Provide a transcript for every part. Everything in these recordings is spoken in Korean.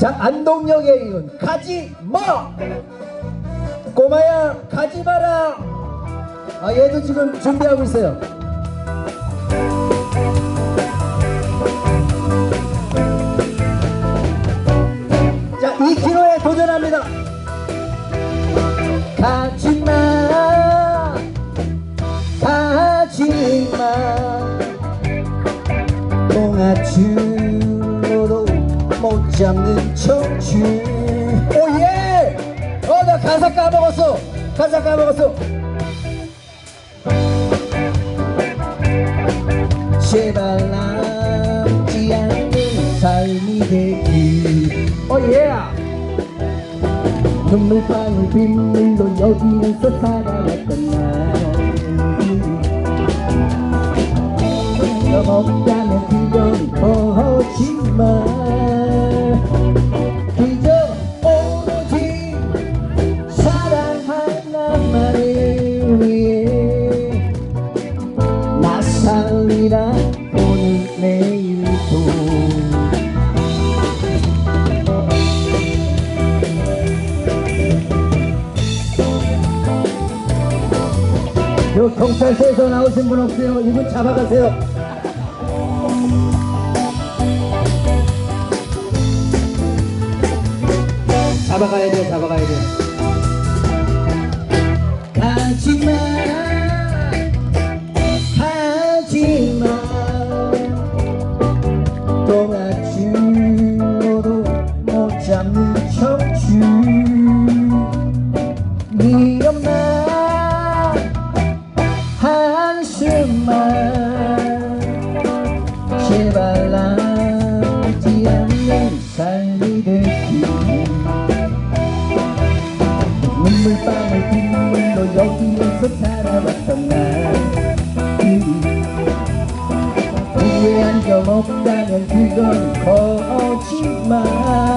자 안동역에 이은 가지 마 꼬마야 가지 마라. 아 얘도 지금 준비하고 있어요. 자 2kg에 도전합니다. 가지마. 가지마. 못 잡는 청춘. 오예! 어 나 가사 까먹었어. 가사 까먹었어. 제발 남지 않는 삶이 되길. 오예! 눈물방울 빗물로 여기면서 살아왔던 날. 없다면 그건 거짓말 요 경찰서에서 나오신 분 없어요? 이분 잡아가세요. 잡아가야 돼, 잡아가야 돼. 가지마, 가지마. 동아줄로도 못 잡는 청춘. 네 엄마 한숨만 제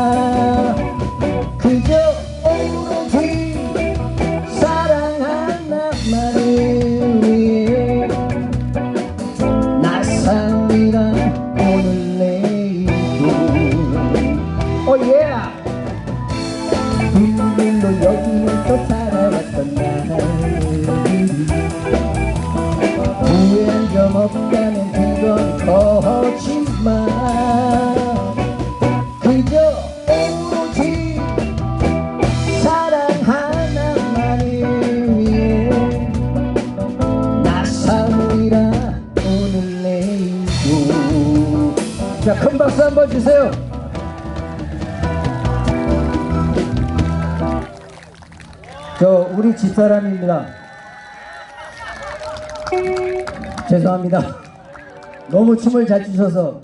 자큰 박수 한번 주세요. 저 우리 집사람입니다. 죄송합니다 너무 춤을 잘 추셔서